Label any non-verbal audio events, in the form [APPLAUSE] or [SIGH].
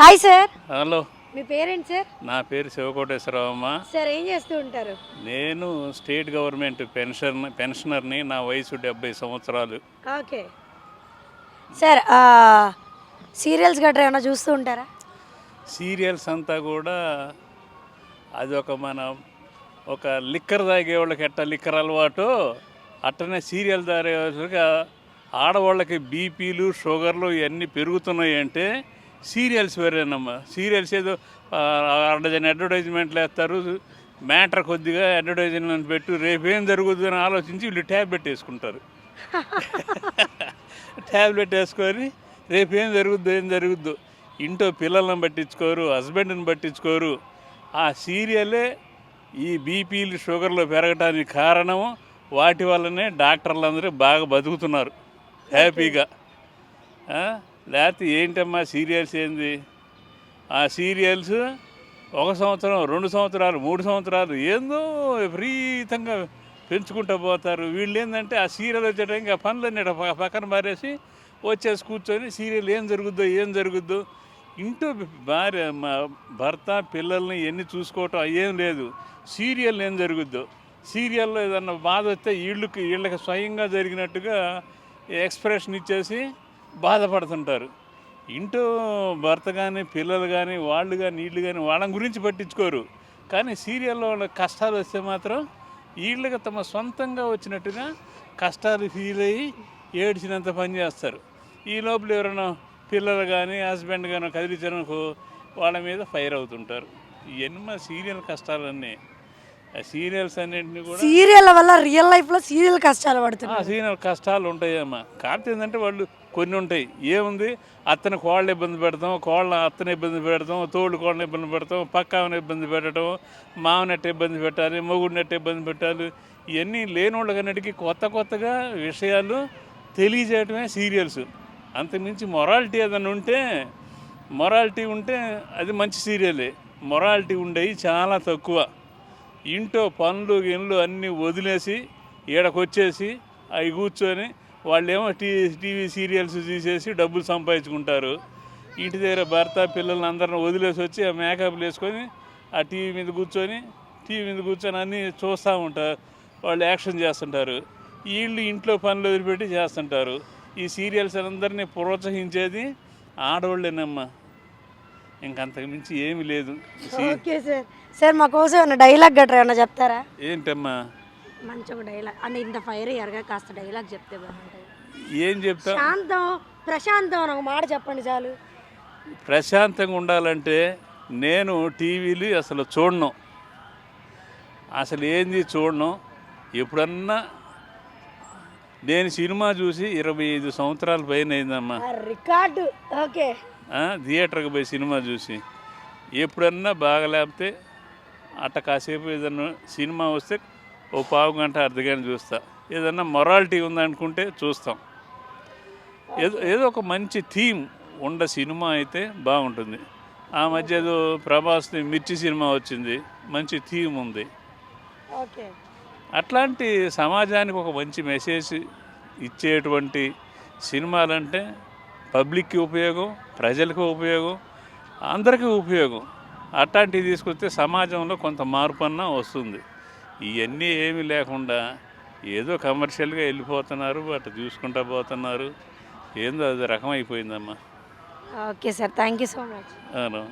Hi sir. Hello. మీ పేరేంటి sir? నా పేరు శివకోటేశ్వరరావమ్మ. సార్ ఏం చేస్తూ ఉంటారు? నేను స్టేట్ గవర్నమెంట్ పెన్షన్ పెన్షనర్ని నా వయసు డెబ్బై సంవత్సరాలు. ఓకే. సార్ సీరియల్స్ గట్రా ఏమైనా చూస్తూ ఉంటారా? సీరియల్స్ అంతా కూడా అది ఒక మన ఒక లిక్కర్ తాగే వాళ్ళకి ఎట్ట లిక్కర్ అలవాటు? అట్టనే సీరియల్ తాగేగా ఆడవాళ్ళకి బీపీలు షుగర్లు ఇవన్నీ పెరుగుతున్నాయి అంటే సీరియల్స్ వేరేనమ్మా సీరియల్స్ ఏదో అర్ధజన్ అడ్వర్టైజ్మెంట్లు వేస్తారు. మ్యాటర్ కొద్దిగా అడ్వర్టైజ్మెంట్ పెట్టు రేపేం జరుగుతుంది అని ఆలోచించి వీళ్ళు ట్యాబ్లెట్ వేసుకుంటారు. [LAUGHS] ట్యాబ్లెట్ వేసుకొని రేపు ఏం జరుగుద్దో ఏం జరుగుద్దో. ఇంట్లో పిల్లలను పట్టించుకోరు హస్బెండ్ని పట్టించుకోరు. ఆ సీరియలే ఈ బీపీలు షుగర్లు పెరగటానికి కారణము. వాటి వల్లనే డాక్టర్లు అందరూ బాగా బతుకుతున్నారు. హ్యాపీగా? లేకపోతే ఏంటమ్మా సీరియల్స్ ఏంది? ఆ సీరియల్స్ ఒక సంవత్సరం రెండు సంవత్సరాలు మూడు సంవత్సరాలు ఏందో విపరీతంగా పెంచుకుంటూ పోతారు. వీళ్ళు ఏంటంటే ఆ సీరియల్ వచ్చేటానికి ఆ పనులన్నీ పక్కన మారేసి వచ్చేసి కూర్చొని సీరియల్ ఏం జరుగుద్దో ఏం జరుగుద్దో ఇంటూ భార్య మా భర్త పిల్లల్ని ఎన్ని చూసుకోవటం ఏం లేదు. సీరియల్ ఏం జరుగుద్దో? సీరియల్లో ఏదన్నా బాధ వస్తే వీళ్ళకి వీళ్ళకి స్వయంగా జరిగినట్టుగా ఎక్స్ప్రెషన్ ఇచ్చేసి బాధపడుతుంటారు. ఇంటో భర్త కానీ పిల్లలు కానీ వాళ్ళు కానీ వీళ్ళు కానీ వాళ్ళ గురించి పట్టించుకోరు. కానీ సీరియల్లో వాళ్ళ కష్టాలు వస్తే మాత్రం వీళ్ళకి తమ సొంతంగా వచ్చినట్టుగా కష్టాలు ఫీల్ అయ్యి ఏడ్చినంత పని చేస్తారు. ఈ లోపల ఎవరైనా పిల్లలు కానీ హస్బెండ్ కానీ కదిలించడానికి వాళ్ళ మీద ఫైర్ అవుతుంటారు. ఎన్నో సీరియల్ కష్టాలన్నీ. సీరియల్స్ అన్నింటినీ కూడా సీరియల్ వల్ల రియల్ లైఫ్లో సీరియల్ కష్టాలు పడుతున్నారు ఆ సీనియర్ కష్టాలు ఉంటాయమ్మా. కాకపోతే ఏంటంటే వాళ్ళు కొన్ని ఉంటాయి. ఏముంది? అత్తని కోళ్ళని ఇబ్బంది పెడతాం కోళ్ళ అత్తని ఇబ్బంది పెడతాం తోడు కోళ్ళని ఇబ్బంది పెడతాం పక్క ఆమెను ఇబ్బంది పెట్టడం మామనట్టు ఇబ్బంది పెట్టాలి మొగుడినట్టు ఇబ్బంది పెట్టాలి ఇవన్నీ లేని వాళ్ళకన్నిటికీ కొత్త కొత్తగా విషయాలు తెలియజేయటమే సీరియల్స్. అంతకుమించి మొరాలిటీ ఏదైనా ఉంటే మొరాలిటీ ఉంటే అది మంచి సీరియలే. మొరాలిటీ ఉండేవి చాలా తక్కువ. ఇంట్లో పనులు గిన్లు అన్నీ వదిలేసి ఈడకొచ్చేసి అవి కూర్చొని వాళ్ళేమో టీ టీవీ సీరియల్స్ చూసేసి డబ్బులు సంపాదించుకుంటారు. ఇంటి దగ్గర భర్త పిల్లల్ని అందరిని వదిలేసి వచ్చి ఆ మేకప్లు వేసుకొని ఆ టీవీ మీద కూర్చొని టీవీ మీద కూర్చొని అన్నీ చూస్తూ ఉంటారు. వాళ్ళు యాక్షన్ చేస్తుంటారు. వీళ్ళు ఇంట్లో పనులు వదిలిపెట్టి చేస్తుంటారు. ఈ సీరియల్స్ అందరినీ ప్రోత్సహించేది ఆడవాళ్ళేనమ్మా. ఇంకంతకు మించి ఏమీ లేదు. Okay sir. సార్ మా కోసం ఏమైనా డైలాగ్ గట్రా ఏమైనా చెప్తారా? ఏంటమ్మా? మంచి ఒక డైలాగ్ అంటే ఇంత ఫైర్ అయ్యారుగా కాస్త డైలాగ్ చెప్తే బాగుంటుంది. ఏం చెప్తా శాంతం ప్రశాంతం అని ఒక మాట చెప్పండి చాలు. ప్రశాంతంగా ఉండాలంటే నేను టీవీలు అసలు చూడను. అసలు ఏంది చూడను? ఎప్పుడన్నా నేను సినిమా చూసి ఇరవై ఐదు సంవత్సరాల పైన అయిందమ్మా. Record okay. థియేటర్కి పోయి సినిమా చూసి. ఎప్పుడన్నా బాగలేకపోతే అట్ట కాసేపు ఏదన్నా సినిమా వస్తే ఓ పావు గంట అర్ధ గంట చూస్తా. ఏదన్నా మొరాలిటీ ఉందనుకుంటే చూస్తాం. ఏదో ఏదో ఒక మంచి థీమ్ ఉండ సినిమా అయితే బాగుంటుంది. ఆ మధ్య ఏదో ప్రభాస్ది మిర్చి సినిమా వచ్చింది. మంచి థీమ్ ఉంది. అట్లాంటి సమాజానికి ఒక మంచి మెసేజ్ ఇచ్చేటువంటి సినిమాలంటే పబ్లిక్కి ఉపయోగం ప్రజలకు ఉపయోగం అందరికీ ఉపయోగం. అట్లాంటివి తీసుకొస్తే సమాజంలో కొంత మార్పు అన్నా వస్తుంది. ఇవన్నీ ఏమీ లేకుండా ఏదో కమర్షియల్గా వెళ్ళిపోతున్నారు అటు చూసుకుంటా పోతున్నారు. ఏందో అది రకం అయిపోయిందమ్మా okay sir thank you so much. అవును.